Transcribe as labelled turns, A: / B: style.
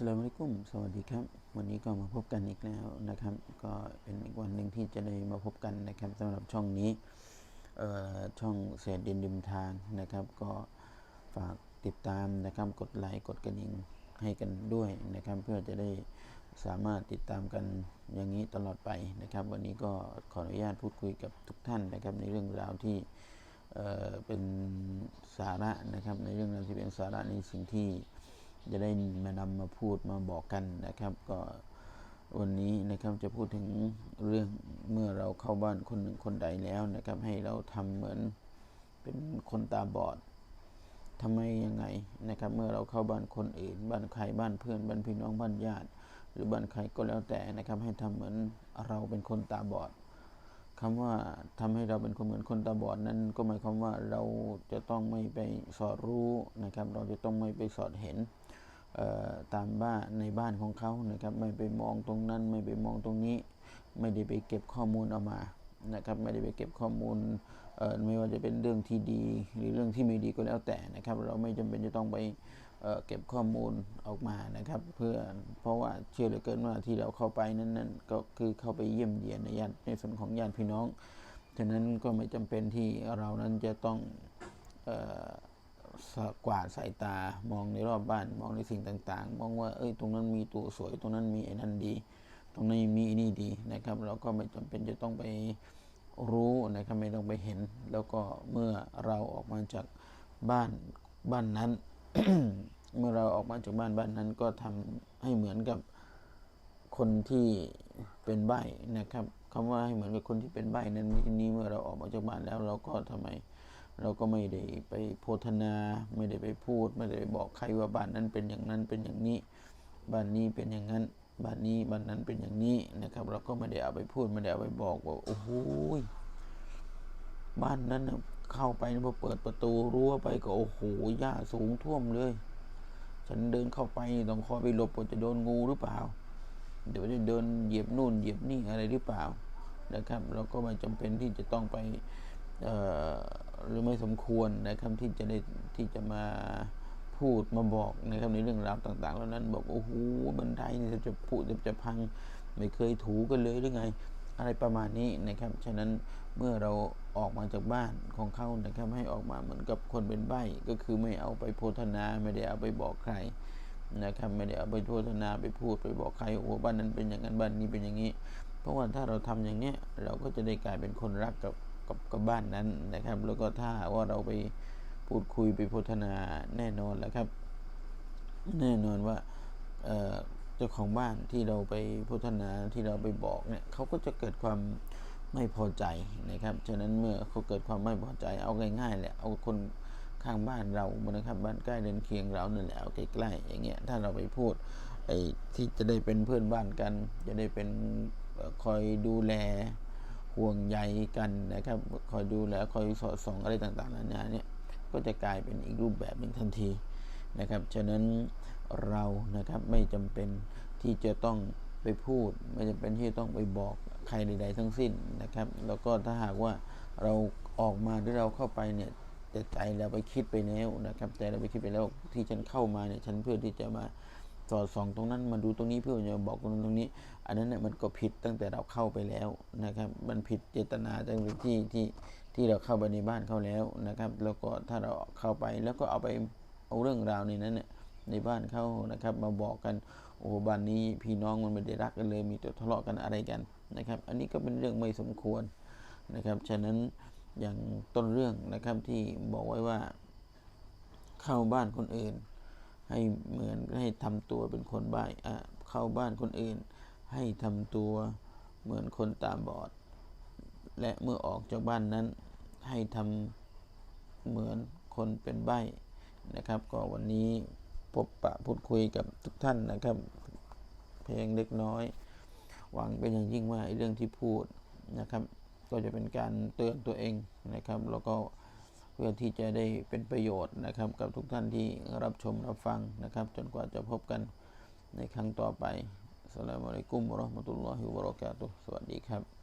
A: สลามอะลัยกุมสวัสดีครับ วันนี้ก็มาพบกันอีกแล้วนะครับ ก็เป็นอีกวันหนึ่งที่จะได้มาพบกันนะครับสำหรับช่องนี้ช่องเศษดินดิมทางนะครับ ก็ฝากติดตามนะครับ กดไลค์กดกระดิ่งให้กันด้วยนะครับ เพื่อจะได้สามารถติดตามกันอย่างนี้ตลอดไปนะครับ วันนี้ก็ขออนุญาตพูดคุยกับทุกท่านนะครับ ในเรื่องราวที่เป็นสาระนะครับ ในเรื่องราวที่เป็นสาระในสิ่งที่ จะได้มานำมาพูดมาบอกกันนะครับ ก็วันนี้นะครับจะพูดถึงเรื่องเมื่อเราเข้าบ้านคนหนึ่งคนใดแล้วนะครับ ให้เราทำเหมือนเป็นคนตาบอดทำไมยังไงนะครับ เมื่อเราเข้าบ้านคนอื่น บ้านใครบ้านเพื่อนบ้านพี่น้องบ้านญาติ หรือบ้านใครก็แล้วแต่นะครับ ให้ทำเหมือนเราเป็นคนตาบอดคำว่าทำให้เราเป็นคนเหมือนคนตาบอดนั้น ก็หมายความว่าเราจะต้องไม่ไปสอดรู้นะครับ เราจะต้องไม่ไปสอดเห็น ตามบ้านในบ้านของเขานะครับ ไม่ไปมองตรงนั้น ไม่ไปมองตรงนี้ ไม่ได้ไปเก็บข้อมูลเอามานะครับ ไม่ได้ไปเก็บข้อมูลไม่ว่าจะเป็นเรื่องที่ดี หรือเรื่องที่ไม่ดีก็แล้วแต่นะครับ เราไม่จำเป็นจะต้องไปเก็บข้อมูลออกมานะครับ เพื่อเพราะว่าเชื่อเหลือเกินว่าที่เราเข้าไปนั้นนั้นก็คือเข้าไปเยี่ยมเยียนในญาติในส่วนของญาติพี่น้องฉะนั้นก็ไม่จำเป็นที่เรานั้นจะต้อง กวาดสายตามองในรอบบ้าน มองในสิ่งต่างๆ มองว่าเอ้ยตรงนั้นมีตัวสวย ตรงนั้นมีไอ้นั่นดี ตรงนี้มีนี่ดีนะครับ เราก็ไม่จำเป็นจะต้องไปรู้นะครับไม่ต้องไปเห็น แล้วก็เมื่อเราออกมาจากบ้านบ้านนั้น เมื่อเราออกมาจากบ้านบ้านนั้นก็ทำให้เหมือนกับคนที่เป็นใบ้นะครับคำว่าให้เหมือนกับคนที่เป็นใบ้นั้นทีนี้เมื่อเราออกมาจากบ้านแล้วเราก็ทำไม เราก็ไม่ได้ไปโพธนาไม่ได้ไปพูด ไม่ได้ไปบอกใครว่าบ้านนั้นเป็นอย่างนั้นเป็นอย่างนี้ บ้านนี้เป็นอย่างนั้น บ้านนี้บ้านนั้นเป็นอย่างนี้นะครับ เราก็ไม่ได้เอาไปพูดไม่ได้เอาไปบอกว่าโอ้โหบ้านนั้นเข้าไปพอเปิดประตูรั้วไปก็โอ้โหหญ้าสูงท่วมเลย ฉันเดินเข้าไปต้องคอยไปหลบว่าจะโดนงูหรือเปล่า เดี๋ยวจะเดินเหยียบนู่นเหยียบนี่อะไรหรือเปล่านะครับ เราก็ไม่จำเป็นที่จะต้องไป หรือไม่สมควรนะครับที่จะได้ที่จะมาพูดมาบอกนะครับในเรื่องราวต่าง ๆ เหล่านั้น บอกโอ้โหบันไดนี่จะพูดจะพังไม่เคยถูกันเลยหรือไง อะไรประมาณนี้นะครับ ฉะนั้นเมื่อเราออกมาจากบ้านของเขานะครับให้ออกมาเหมือนกับคนเป็นใบ้ก็คือไม่เอาไปโพธนาไม่ได้เอาไปบอกใครนะครับไม่ได้เอาไปโพธนาไปพูดไปบอกใครโอ้บ้านนั้นเป็นอย่างนั้นบ้านนี้เป็นอย่างนี้ เพราะว่าถ้าเราทำอย่างเนี้ยเราก็จะได้กลายเป็นคนรักกับ กับกับบ้านนั้นนะครับ แล้วก็ถ้าว่าเราไปพูดคุยไปพัฒนาแน่นอนแล้วครับ แน่นอนว่าเจ้าของบ้านที่เราไปพัฒนาที่เราไปบอกเนี่ยเขาก็จะเกิดความไม่พอใจนะครับ ฉะนั้นเมื่อเขาเกิดความไม่พอใจ เอาง่ายๆแหละ เอาคนข้างบ้านเรานะครับ บ้านใกล้เดินเคียงเราเนี่ยแหละเอาใกล้ๆอย่างเงี้ย ถ้าเราไปพูดไอ้ที่จะได้เป็นเพื่อนบ้านกัน จะได้เป็นคอยดูแล ห่วงใยกันนะครับ คอยดูแลคอยสอดส่องอะไรต่างๆนานาเนี่ยก็จะกลายเป็นอีกรูปแบบหนึ่งทันทีนะครับ ฉะนั้นเรานะครับไม่จำเป็นที่จะต้องไปพูด ไม่จำเป็นที่จะต้องไปบอกใครใด ๆ ทั้งสิ้นนะครับ แล้วก็ถ้าหากว่าเราออกมาหรือเราเข้าไปเนี่ยแต่ใจเราไปคิดไปแล้วนะครับใจเราไปคิดไปแล้วที่ฉันเข้ามาเนี่ยฉันเพื่อที่จะมา สอดส่องตรงนั้นมาดูตรงนี้เพื่อจะบอกตรงนั้นตรงนี้ อันนั้นเนี่ยมันก็ผิดตั้งแต่เราเข้าไปแล้วนะครับ มันผิดเจตนาตั้งแต่ที่ที่ที่เราเข้าไปในบ้านเขาแล้วนะครับ แล้วก็ถ้าเราเข้าไปแล้วก็เอาไปเอาเรื่องราวในนั้นเนี่ยในบ้านเขานะครับ มาบอกกันโอ้บ้านนี้พี่น้องมันไม่ได้รักกันเลย มีแต่ทะเลาะกันอะไรกันนะครับ อันนี้ก็เป็นเรื่องไม่สมควรนะครับฉะนั้นอย่างต้นเรื่องนะครับที่บอกไว้ว่าเข้าบ้านคนอื่น ให้เหมือนให้ทำตัวเป็นคนบ้าอะเข้าบ้านคนอื่น ให้ทำตัวเหมือนคนตาบอด และเมื่อออกจากบ้านนั้น ให้ทำเหมือนคนเป็นใบ้นะครับ ก็วันนี้พบปะพูดคุยกับทุกท่านนะครับ เพลงเล็กน้อย หวังเป็นอย่างยิ่งว่าเรื่องที่พูดนะครับ ก็จะเป็นการเตือนตัวเองนะครับ แล้วก็ พื่อที่จะได้เป็นประโยชน์นะครับ กับทุกท่านที่รับชมรับฟังนะครับ จนกว่าจะพบกันในครั้งต่อไปสลามอะลัยกุมราะห์มะตุลลอฮิวะบะเราะกาตุฮ์สวัสดีครับ